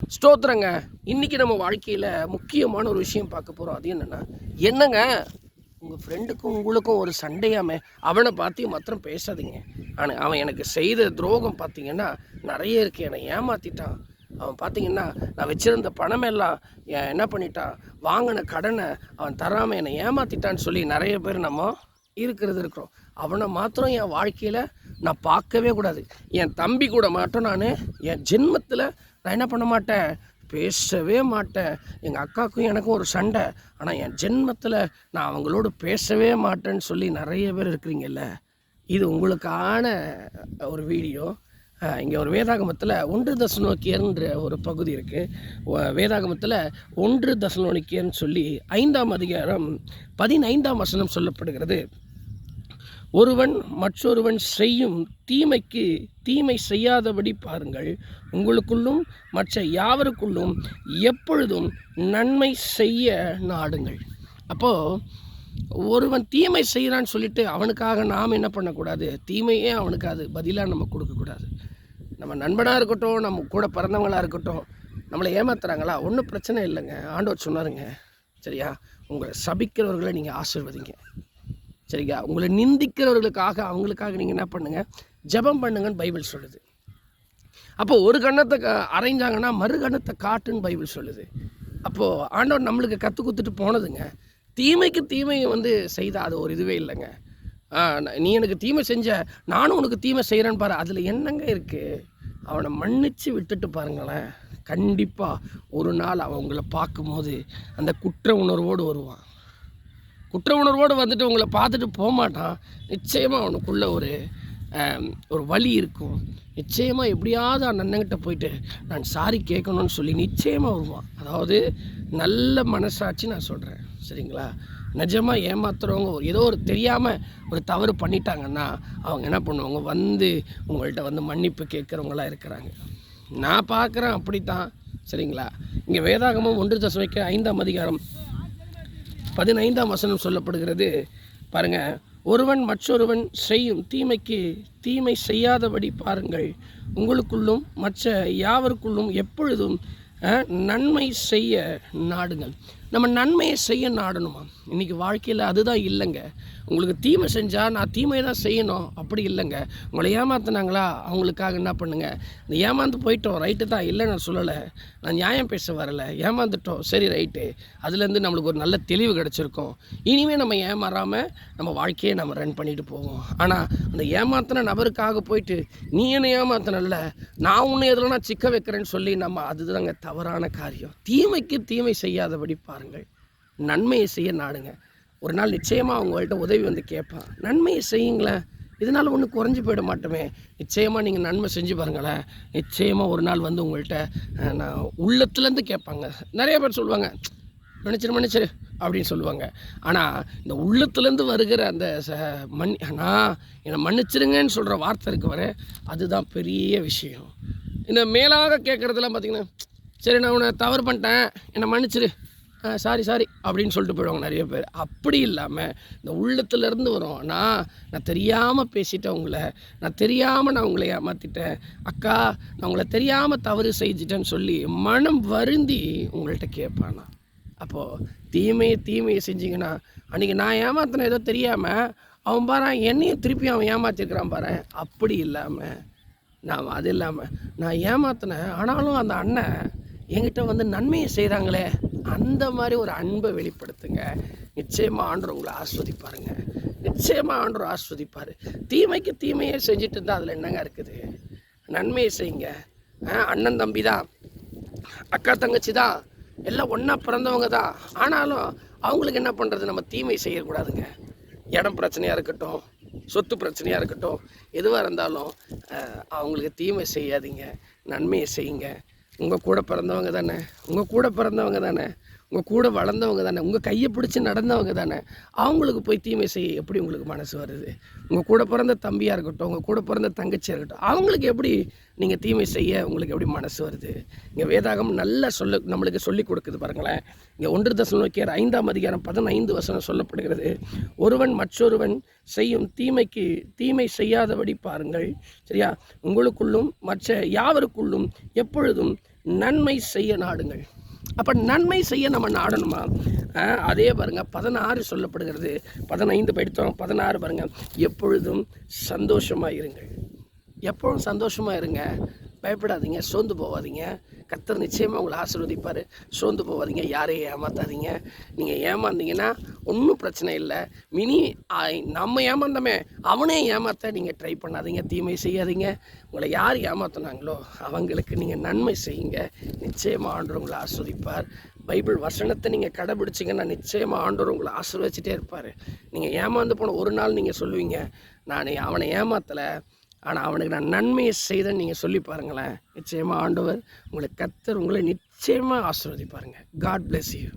ஸ்தோத்திரங்க. இன்னைக்கு நம்ம வாழ்க்கையில் முக்கியமான ஒரு விஷயம் பார்க்க போகிறோம் அது என்னென்னா என்னங்க? உங்கள் ஃப்ரெண்டுக்கும் உங்களுக்கும் ஒரு சண்டையாமே அவனை பார்த்து மாத்திரம் பேசாதீங்க. ஆனால் அவன் எனக்கு செய்த துரோகம் பார்த்தீங்கன்னா நிறைய இருக்குது என்னை ஏமாற்றிட்டான் அவன் பார்த்தீங்கன்னா நான் வச்சிருந்த பணமெல்லாம் என்ன பண்ணிட்டான்? வாங்கின கடனை அவன் தராமல் என்னை ஏமாற்றிட்டான்னு சொல்லி நிறைய பேர் நம்ம இருக்கிறது இருக்கிறோம். அவனை மாத்திரம் என் வாழ்க்கையில் நான் பார்க்கவே கூடாது. என் தம்பி கூட மாட்டோம் நான். என் ஜென்மத்தில் நான் என்ன பண்ண மாட்டேன்? பேசவே மாட்டேன். எங்கள் அக்காவுக்கும் எனக்கும் ஒரு சண்டை. ஆனால் என் ஜென்மத்தில் நான் அவங்களோடு பேசவே மாட்டேன்னு சொல்லி நிறைய பேர் இருக்கிறீங்கல்ல? இது உங்களுக்கான ஒரு வீடியோ. இங்கே ஒரு வேதாகமத்தில் ஒன்று தசனோக்கியர்ன்ற ஒரு பகுதி இருக்குது வேதாகமத்தில் ஒன்று தசனோக்கியர்னு சொல்லி ஐந்தாம் அதிகாரம் பதினைந்தாம் வசனம் சொல்லப்படுகிறது. ஒருவன் மற்றொருவன் செய்யும் தீமைக்கு தீமை செய்யாதபடி பாருங்கள். உங்களுக்குள்ளும் மற்ற யாவருக்குள்ளும் எப்பொழுதும் நன்மை செய்ய நாடுங்கள். அப்போது ஒருவன் தீமை செய்கிறான்னு சொல்லிட்டு அவனுக்காக நாம் என்ன பண்ணக்கூடாது? தீமையே அவனுக்கு அது பதிலாக நம்ம கொடுக்கக்கூடாது. நம்ம நண்பனாக இருக்கட்டும் நம்ம கூட பிறந்தவங்களாக இருக்கட்டும் நம்மளை ஏமாத்துறாங்களா? ஒன்றும் பிரச்சனை இல்லைங்க. ஆண்டவர் சொன்னாருங்க. சரியா? உங்களை சபிக்கிறவர்களை நீங்கள் ஆசிர்வதிங்க. சரிங்க? உங்களை நிந்திக்கிறவர்களுக்காக அவங்களுக்காக நீங்கள் என்ன பண்ணுங்கள் ஜெபம் பண்ணுங்கன்னு பைபிள் சொல்லுது. அப்போ ஒரு கண்ணத்தை க அரைஞ்சாங்கன்னா மறு கண்ணத்தை காட்டுன்னு பைபிள் சொல்லுது. அப்போது ஆண்டவர் நம்மளுக்கு கற்றுக் கொடுத்துட்டு போனதுங்க. தீமைக்கு தீமையை வந்து செய்தால் அது ஒரு இதுவே இல்லைங்க. நீ எனக்கு தீமை செஞ்ச நானும் உனக்கு தீமை செய்கிறேன்னு பாரு அதில் என்னங்க இருக்குது அவனை மன்னிச்சு விட்டுட்டு பாருங்களேன். கண்டிப்பாக ஒரு நாள் அவன் உங்களை பார்க்கும்போது அந்த குற்ற உணர்வோடு வருவான். குற்ற உணர்வோடு வந்துட்டு உங்களை பார்த்துட்டு போக மாட்டான் நிச்சயமாக அவனுக்குள்ளே ஒரு ஒரு வழி இருக்கும். நிச்சயமாக எப்படியாவது அந்த அண்ணங்கிட்ட போயிட்டு நான் சாரி கேட்கணும்னு சொல்லி நிச்சயமாக வருவான். அதாவது நல்ல மனசாட்சி நான் சொல்கிறேன் சரிங்களா? நிஜமாக ஏமாத்துறவங்க ஒரு ஏதோ ஒரு தெரியாமல் ஒரு தவறு பண்ணிட்டாங்கன்னா அவங்க என்ன பண்ணுவாங்க? வந்து உங்கள்கிட்ட வந்து மன்னிப்பு கேட்குறவங்களா இருக்கிறாங்க. நான் பார்க்குறேன் அப்படித்தான். சரிங்களா? இங்கே வேதாகமம் ஒன்று தசவைக்க ஐந்தாம் அதிகாரம். பதினைந்தாம் வசனம் சொல்லப்படுகிறது. பாருங்க ஒருவன் மற்றொருவன் செய்யும் தீமைக்கு தீமை செய்யாதபடி பாருங்கள். உங்களுக்குள்ளும் மற்ற யாவருக்குள்ளும் எப்பொழுதும் அஹ், நன்மை செய்ய நாடுங்கள். நம்ம நன்மையை செய்ய நாடணுமா இன்றைக்கி வாழ்க்கையில் அதுதான் இல்லைங்க. உங்களுக்கு தீமை செஞ்சால் நான் தீமையை தான் செய்யணும். அப்படி இல்லைங்க. உங்களை ஏமாத்தினாங்களா? அவங்களுக்காக என்ன பண்ணுங்க? இந்த ஏமாந்து போயிட்டோம். ரைட்டு தான். இல்லை நான் சொல்லலை. நான் நியாயம் பேச வரலை. ஏமாந்துட்டோம். சரி ரைட்டு அதுலேருந்து நம்மளுக்கு ஒரு நல்ல தெளிவு கிடச்சிருக்கும். இனிமேல் நம்ம ஏமாறாமல் நம்ம வாழ்க்கையை நம்ம ரன் பண்ணிட்டு போவோம். ஆனால் அந்த ஏமாத்தின நபருக்காக போயிட்டு நீ என்ன ஏமாத்தினல்ல? நான் உன்னை எதில் நான் சிக்க வைக்கிறேன்னு சொல்லி நம்ம அதுதாங்க தவறான காரியம். தீமைக்கு தீமை செய்யாதபடி பாருங்கள். நன்மையை செய்ய நாடுங்க. ஒரு நாள் நிச்சயமாக அவங்கள்ட்ட உதவி வந்து கேட்பான். நன்மையை செய்யுங்களேன் இதனால் ஒன்றும் குறைஞ்சி போயிட மாட்டோமே. நிச்சயமாக நீங்கள் நன்மை செஞ்சு பாருங்களேன். நிச்சயமாக ஒரு நாள் வந்து உங்கள்கிட்ட நான் உள்ளத்துலேருந்து கேட்பாங்க. நிறைய பேர் சொல்லுவாங்க மன்னிச்சிரு மன்னிச்சிரு அப்படின்னு சொல்லுவாங்க. ஆனால் இந்த உள்ளத்துலேருந்து வருகிற அந்த ச மன் அண்ணா என்னை மன்னிச்சிருங்கன்னு சொல்கிற வார்த்தை இருக்கு வர அதுதான் பெரிய விஷயம். இந்த மேலாக கேட்குறதுலாம் பார்த்திங்கன்னா சரி நான் உன்னை தவறு பண்ணிட்டேன். என்னை மன்னிச்சிரு. சாரி சாரி அப்படின்னு சொல்லிட்டு போயிடுவாங்க நிறைய பேர். அப்படி இல்லாமல் இந்த உள்ளத்துலேருந்து வரும். நான் நான் தெரியாமல் பேசிட்டேன் உங்களை. நான் தெரியாமல் நான் உங்களை ஏமாற்றிட்டேன் அக்கா நான் உங்களை தெரியாமல் தவறு செஞ்சிட்டேன்னு சொல்லி மனம் வருந்தி உங்கள்கிட்ட கேட்பானா? அப்போது தீமையை தீமையை செஞ்சிங்கன்னா அன்றைக்கி நான் ஏமாத்தினேன் ஏதோ தெரியாமல் அவன் பாரு என்னையும் திருப்பி அவன் ஏமாற்றிருக்கிறான் பாரு. அப்படி இல்லாமல் நான் அது இல்லாமல் நான் ஏமாத்தினேன். ஆனாலும் அந்த அண்ணன் என்கிட்ட வந்து நன்மையை செய்கிறாங்களே அந்த மாதிரி ஒரு அன்பை வெளிப்படுத்துங்க. நிச்சயமாக ஆண்டவர் உங்களை ஆஸ்வதிப்பாருங்க. நிச்சயமாக ஆண்டவர் ஆஸ்வதிப்பார். தீமைக்கு தீமையே செஞ்சுட்டு இருந்தால் அதில் என்னங்க இருக்குது? நன்மையை செய்யுங்க. அண்ணன் தம்பி தான். அக்கா தங்கச்சி தான். எல்லாம் ஒன்றா பிறந்தவங்க தான். ஆனாலும் அவங்களுக்கு என்ன பண்ணுறது நம்ம தீமை செய்யக்கூடாதுங்க. இடம் பிரச்சனையாக இருக்கட்டும் சொத்து பிரச்சனையாக இருக்கட்டும் எதுவாக இருந்தாலும் அவங்களுக்கு தீமை செய்யாதீங்க. நன்மையை செய்யுங்க. உங்கள் கூட பிறந்தவங்க தானே? உங்கள் கூட பிறந்தவங்க தானே? உங்கள் கூட வளர்ந்தவங்க தானே உங்கள் கையை பிடிச்சி நடந்தவங்க தானே அவங்களுக்கு போய் தீமை செய்ய எப்படி உங்களுக்கு மனசு வருது? உங்கள் கூட பிறந்த தம்பியாக இருக்கட்டும் உங்கள் கூட பிறந்த தங்கச்சியாக இருக்கட்டும் அவங்களுக்கு எப்படி நீங்கள் தீமை செய்ய உங்களுக்கு எப்படி மனசு வருது? இங்கே வேதாகம் நல்லா சொல்ல நம்மளுக்கு சொல்லி கொடுக்குது பாருங்களேன். இங்கே ஒன்று தசம் நோக்கியார் ஐந்தாம் அதிகாரம் பதினைந்து வசனம் சொல்லப்படுகிறது. ஒருவன் மற்றொருவன் செய்யும் தீமைக்கு தீமை செய்யாதபடி பாருங்கள். சரியா? உங்களுக்குள்ளும் மற்ற யாவருக்குள்ளும் எப்பொழுதும் நன்மை செய்ய நாடுங்கள். அப்போ நன்மை செய்ய நம்ம நாடணுமா? அதே பாருங்கள் பதினாறு சொல்லப்படுகிறது. பதினைந்து படித்தோம் பதினாறு பாருங்க. எப்பொழுதும் சந்தோஷமாக இருங்கள். எப்பவும் சந்தோஷமாக இருங்க. பயப்படாதீங்க சோர்ந்து போகாதீங்க கத்தர் நிச்சயமாக உங்களை ஆசீர்வதிப்பார். சோர்ந்து போகாதீங்க யாரையும் ஏமாத்தாதீங்க. நீங்கள் ஏமாந்தீங்கன்னா ஒன்றும் பிரச்சனை இல்லை. மினி நம்ம ஏமாந்தோமே அவனே ஏமாற்ற நீங்கள் ட்ரை பண்ணாதீங்க தீமை செய்யாதீங்க. உங்களை யார் ஏமாத்தினாங்களோ அவங்களுக்கு நீங்கள் நன்மை செய்யுங்க. நிச்சயமாக ஆண்டு உங்களை ஆஸ்வதிப்பார் பைபிள் வசனத்தை நீங்கள் கடைபிடிச்சிங்கன்னா நிச்சயமாக ஆண்டவர் உங்களை ஆசீர்வச்சிட்டே இருப்பார். நீங்கள் ஏமாந்து போன ஒரு நாள் நீங்கள் சொல்லுவீங்க நான் அவனை ஏமாத்தலை ஆனால் அவனுக்கு நான் நன்மையை செய்தேன்னு நீங்கள் சொல்லி பாருங்களேன். நிச்சயமாக ஆண்டவர் உங்களை கத்தர் உங்களை நிச்சயமாக ஆசிர்வதிப்பாருங்க. God bless you